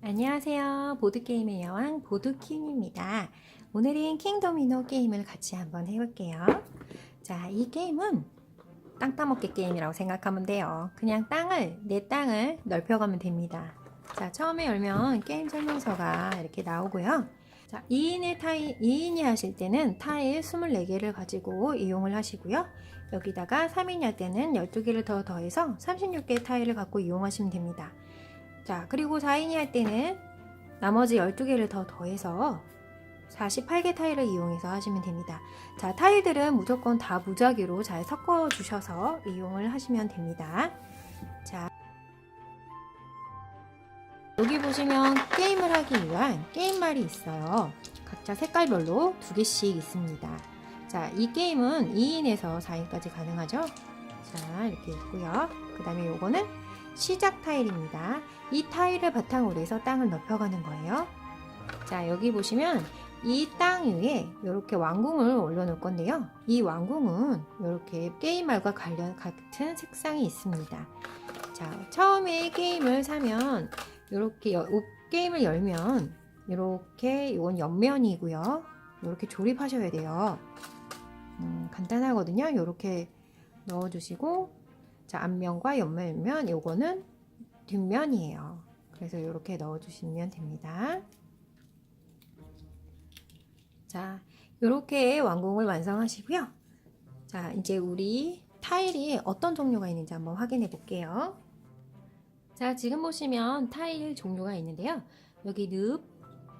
안녕하세요. 보드게임의 여왕 보드킹입니다. 오늘은 킹도미노 게임을 같이 한번 해볼게요. 자, 이 게임은 땅 따먹기 게임이라고 생각하면 돼요. 그냥 땅을, 내 땅을 넓혀가면 됩니다. 자, 처음에 열면 게임 설명서가 이렇게 나오고요. 자, 2인의 타일, 2인이 하실 때는 타일 24개를 가지고 이용을 하시고요. 여기다가 3인이 할 때는 12개를 더 더해서 36개의 타일을 갖고 이용하시면 됩니다. 자, 그리고 4인이 할 때는 나머지 12개를 더 더해서 48개 타일을 이용해서 하시면 됩니다. 자, 타일들은 무조건 다 무작위로 잘 섞어 주셔서 이용을 하시면 됩니다. 자, 여기 보시면 게임을 하기 위한 게임말이 있어요. 각자 색깔별로 두 개씩 있습니다. 자, 이 게임은 2인에서 4인까지 가능하죠? 자, 이렇게 있고요. 그 다음에 요거는 시작 타일입니다. 이 타일을 바탕으로 해서 땅을 넓혀가는 거예요. 자, 여기 보시면 이 땅 위에 이렇게 왕궁을 올려놓을 건데요. 이 왕궁은 이렇게 게임말과 관련 같은 색상이 있습니다. 자, 처음에 게임을 사면 이렇게 게임을 열면 이렇게 이건 옆면이고요. 이렇게 조립하셔야 돼요. 음, 간단하거든요. 이렇게 넣어주시고 자 앞면과 옆면 요거는 뒷면이에요. 그래서 이렇게 넣어주시면 됩니다. 자 이렇게 완공을 완성하시고요. 자 이제 우리 타일이 어떤 종류가 있는지 한번 확인해 볼게요. 자 지금 보시면 타일 종류가 있는데요. 여기 늪,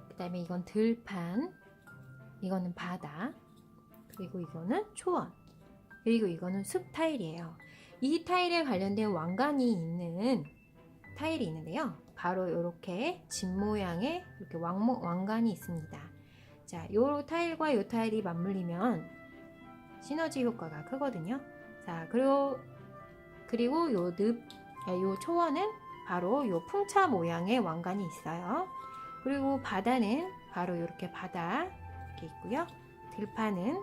그 다음에 이건 들판, 이거는 바다, 그리고 이거는 초원, 그리고 이거는 숲 타일이에요. 이 타일에 관련된 왕관이 있는 타일이 있는데요. 바로 이렇게 집 모양의 이렇게 왕, 왕관이 있습니다. 자, 요 타일과 요 타일이 맞물리면 시너지 효과가 크거든요. 자, 그리고 그리고 요 늪, 아, 요 초원은 바로 요 풍차 모양의 왕관이 있어요. 그리고 바다는 바로 이렇게 바다 이렇게 있고요. 들판은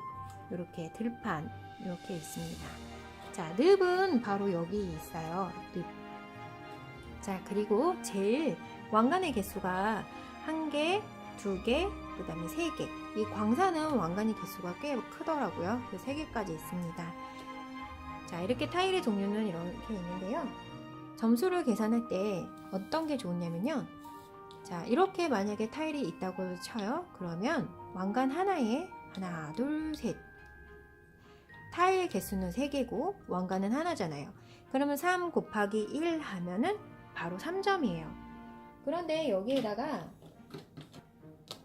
이렇게 들판 이렇게 있습니다. 자, 늪은 바로 여기 있어요. 늪. 자, 그리고 제일 왕관의 개수가 한 개, 두 개, 그 다음에 세 개. 이 광산은 왕관의 개수가 꽤 크더라고요. 그세 개까지 있습니다. 자, 이렇게 타일의 종류는 이렇게 있는데요. 점수를 계산할 때 어떤 게 좋냐면요. 자, 이렇게 만약에 타일이 있다고 쳐요. 그러면 왕관 하나에 하나, 둘, 셋. 타일 개수는 3개고 왕관은 하나잖아요. 그러면 3 곱하기 1 하면은 바로 3점이에요. 그런데 여기에다가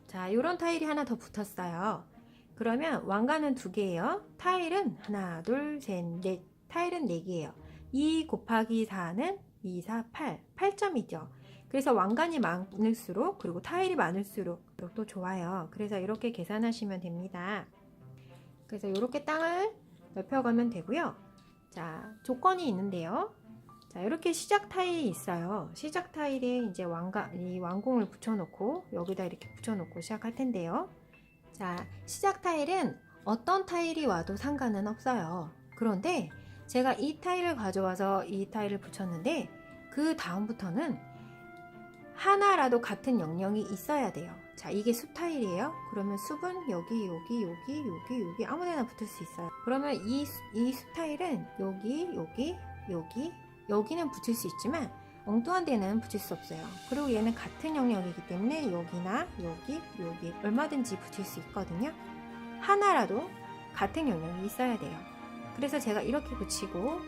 자, 이런 타일이 하나 더 붙었어요. 그러면 왕관은 두 개예요. 타일은 하나, 둘, 셋, 넷. 타일은 4개예요. 2 곱하기 4는 2, 4, 8. 8점이죠. 그래서 왕관이 많을수록 그리고 타일이 많을수록 또 좋아요. 그래서 이렇게 계산하시면 됩니다. 그래서 이렇게 땅을 넓혀가면 되고요. 자, 조건이 있는데요. 자, 이렇게 시작 타일이 있어요. 시작 타일에 이제 왕가, 이 왕궁을 붙여놓고 여기다 이렇게 붙여놓고 시작할 텐데요. 자, 시작 타일은 어떤 타일이 와도 상관은 없어요. 그런데 제가 이 타일을 가져와서 이 타일을 붙였는데 그 다음부터는 하나라도 같은 영역이 있어야 돼요. 자, 이게 숲 타일이에요. 그러면 숲은 여기, 여기, 여기, 여기, 여기 아무데나 붙을 수 있어요. 그러면 이, 이숲 타일은 여기, 여기, 여기, 여기는 붙일 수 있지만 엉뚱한 데는 붙일 수 없어요. 그리고 얘는 같은 영역이기 때문에 여기나 여기, 여기 얼마든지 붙일 수 있거든요. 하나라도 같은 영역이 있어야 돼요. 그래서 제가 이렇게 붙이고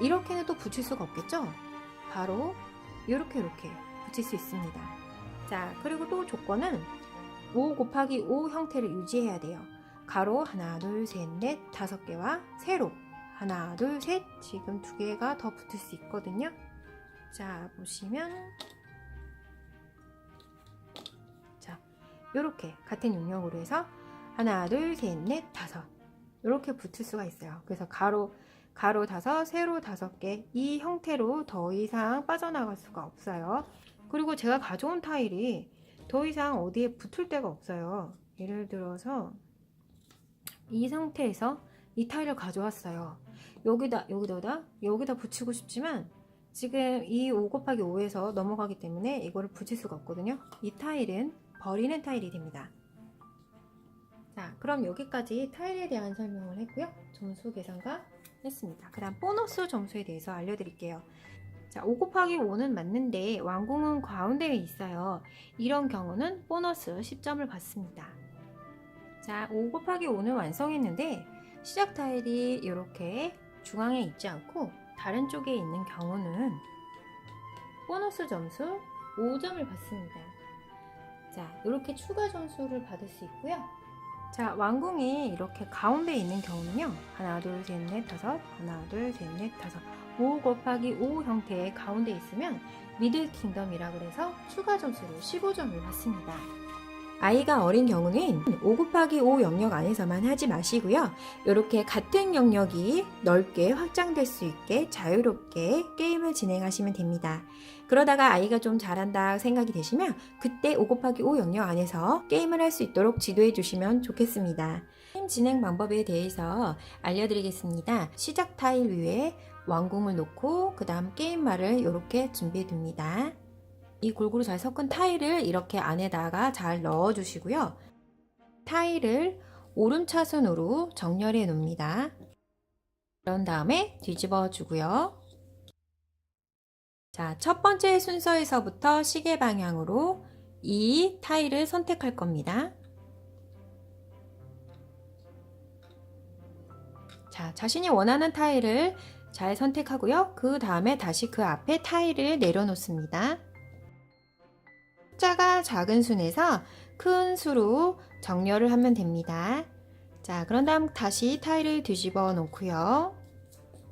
이렇게는 또 붙일 수가 없겠죠? 바로 이렇게 이렇게 붙일 수 있습니다. 자, 그리고 또 조건은 5 곱하기 5 형태를 유지해야 돼요. 가로 하나, 둘, 셋, 넷, 다섯 개와 세로 하나, 둘, 셋. 지금 두 개가 더 붙을 수 있거든요. 자, 보시면 자, 요렇게 같은 영역으로 해서 하나, 둘, 셋, 넷, 다섯 이렇게 붙을 수가 있어요. 그래서 가로 가로 다섯, 세로 다섯 개 이 형태로 더 이상 빠져나갈 수가 없어요. 그리고 제가 가져온 타일이 더 이상 어디에 붙을 데가 없어요. 예를 들어서 이 상태에서 이 타일을 가져왔어요. 여기다 여기다가 여기다 붙이고 싶지만 지금 이 5 곱하기 5에서 넘어가기 때문에 이거를 붙일 수가 없거든요. 이 타일은 버리는 타일이 됩니다. 자, 그럼 여기까지 타일에 대한 설명을 했고요. 점수 계산과 했습니다. 그 다음 보너스 점수에 대해서 알려드릴게요. 자, 5 곱하기 5는 맞는데 완공은 가운데에 있어요. 이런 경우는 보너스 10점을 받습니다. 자, 5 곱하기 5는 완성했는데 시작 타일이 이렇게 중앙에 있지 않고 다른 쪽에 있는 경우는 보너스 점수 5점을 받습니다. 자, 이렇게 추가 점수를 받을 수 있고요. 자, 완공이 이렇게 가운데 있는 경우는요. 하나, 둘, 셋, 넷, 다섯. 하나, 둘, 셋, 넷, 다섯. 5 곱하기 5 형태의 가운데 있으면 미들 킹덤이라고 해서 추가 점수를 15점을 받습니다. 아이가 어린 경우는 5 곱하기 5 영역 안에서만 하지 마시고요. 이렇게 같은 영역이 넓게 확장될 수 있게 자유롭게 게임을 진행하시면 됩니다. 그러다가 아이가 좀 잘한다 생각이 되시면 그때 5 곱하기 5 영역 안에서 게임을 할 수 있도록 지도해 주시면 좋겠습니다. 게임 진행 방법에 대해서 알려드리겠습니다. 시작 타일 위에 왕궁을 놓고 그 다음 게임말을 이렇게 준비해 둡니다. 이 골고루 잘 섞은 타일을 이렇게 안에다가 잘 넣어 주시고요. 타일을 오름차순으로 정렬해 놓습니다. 그런 다음에 뒤집어 주고요. 자, 첫 번째 순서에서부터 시계 방향으로 이 타일을 선택할 겁니다. 자, 자신이 원하는 타일을 잘 선택하고요. 그 다음에 다시 그 앞에 타일을 내려놓습니다. 숫자가 작은 순에서 큰 수로 정렬을 하면 됩니다. 자, 그런 다음 다시 타일을 뒤집어 놓고요.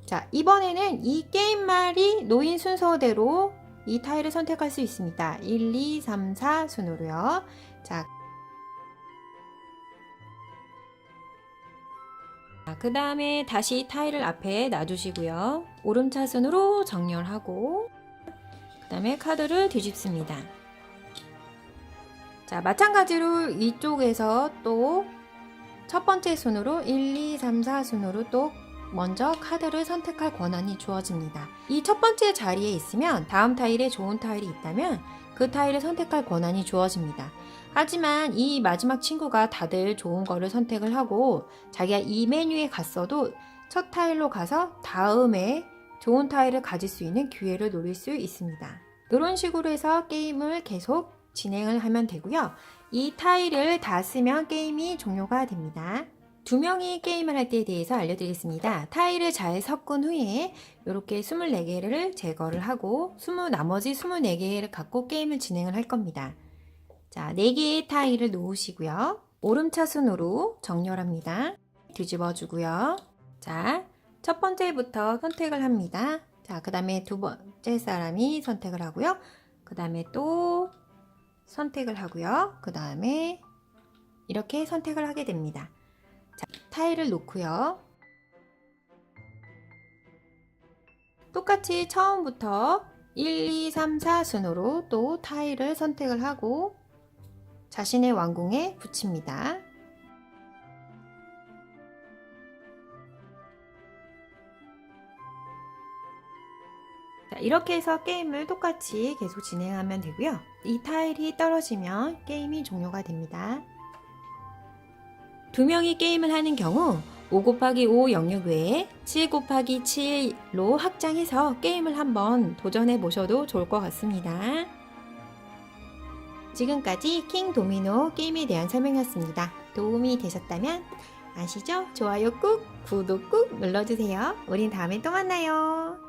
자, 이번에는 이 게임말이 놓인 순서대로 이 타일을 선택할 수 있습니다. 1, 2, 3, 4 순으로요. 자, 그 다음에 다시 타일을 앞에 놔주시고요. 오름차순으로 정렬하고 그 다음에 카드를 뒤집습니다. 자, 마찬가지로 이쪽에서 또 첫 번째 순으로 1, 2, 3, 4 순으로 또 먼저 카드를 선택할 권한이 주어집니다. 이 첫 번째 자리에 있으면 다음 타일에 좋은 타일이 있다면 그 타일을 선택할 권한이 주어집니다. 하지만 이 마지막 친구가 다들 좋은 거를 선택을 하고 자기가 이 메뉴에 갔어도 첫 타일로 가서 다음에 좋은 타일을 가질 수 있는 기회를 노릴 수 있습니다. 이런 식으로 해서 게임을 계속 진행을 하면 되고요. 이 타일을 다 쓰면 게임이 종료가 됩니다. 두 명이 게임을 할 때에 대해서 알려드리겠습니다. 타일을 잘 섞은 후에 이렇게 24개를 제거를 하고 20, 나머지 24개를 갖고 게임을 진행을 할 겁니다. 자, 4개의 타일을 놓으시고요. 오름차순으로 정렬합니다. 뒤집어 주고요. 자, 첫 번째부터 선택을 합니다. 자, 그 다음에 두 번째 사람이 선택을 하고요. 그 다음에 또 선택을 하고요. 그 다음에 이렇게 선택을 하게 됩니다. 자, 타일을 놓고요. 똑같이 처음부터 1, 2, 3, 4 순으로 또 타일을 선택을 하고 자신의 왕궁에 붙입니다. 자, 이렇게 해서 게임을 똑같이 계속 진행하면 되고요. 이 타일이 떨어지면 게임이 종료가 됩니다. 두 명이 게임을 하는 경우 5 곱하기 5 영역 외에 7 곱하기 7로 확장해서 게임을 한번 도전해 보셔도 좋을 것 같습니다. 지금까지 킹 도미노 게임에 대한 설명이었습니다. 도움이 되셨다면 아시죠? 좋아요 꾹, 구독 꾹 눌러주세요. 우린 다음에 또 만나요.